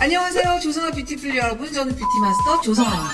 안녕하세요. 조성아 뷰티풀 여러분. 저는 뷰티마스터 조성아입니다.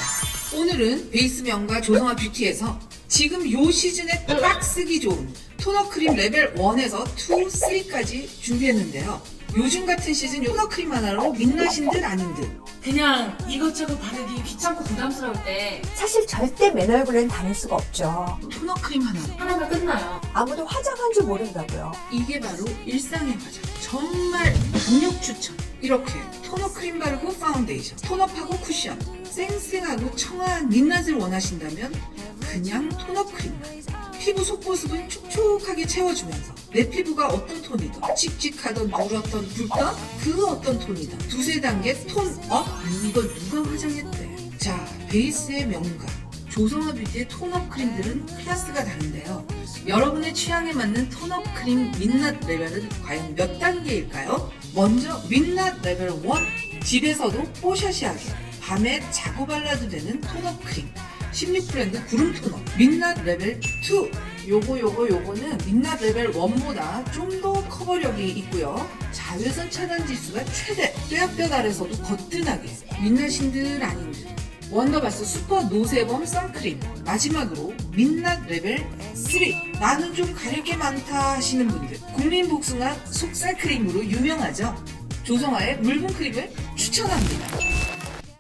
오늘은 베이스 명가 조성아 뷰티에서 지금 요 시즌에 딱 쓰기 좋은 토너 크림 레벨 1에서 2, 3까지 준비했는데요. 요즘 같은 시즌 토너 크림 하나로 민낯인 듯 아닌 듯. 그냥 이것저것 바르기 귀찮고 부담스러울 때 사실 절대 맨 얼굴엔 다닐 수가 없죠. 토너 크림 하나로 하나가 끝나요. 아무도 화장한 줄 모른다고요. 이게 바로 일상의 화장 정말 강력 추천. 이렇게 토너 크림 바르고 파운데이션 톤업하고 쿠션. 쌩쌩하고 청아한 민낯을 원하신다면 그냥 토너 크림만 피부 속보습은 촉촉하게 채워주면서 내 피부가 어떤 톤이든 칙칙하던 누렇던 붉던 그 어떤 톤이든. 두세 단계 톤업. 이걸 누가 화장했대? 자 베이스의 명가. 조성아 뷰티의 톤업 크림들은 클래스가 다른데요. 여러분의 취향에 맞는 톤업 크림 민낯 레벨은 과연 몇 단계일까요? 먼저 민낯 레벨 1 집에서도 뽀샤시하게 밤에 자고 발라도 되는 톤업 크림 16브랜드 구름 톤업 민낯 레벨 2 요거 요거 요거는 민낯 레벨 1보다 좀 더 커버력이 있고요. 자외선 차단 지수가 최대. 뼈뼈 아래서도 거뜬하게. 민낯인 듯 아닌 듯. 원더바스 슈퍼 노세범 선크림. 마지막으로 민낯 레벨 3 나는 좀 가릴 게 많다 하시는 분들. 국민 복숭아 속살 크림으로 유명하죠? 조성아의 묽은 크림을 추천합니다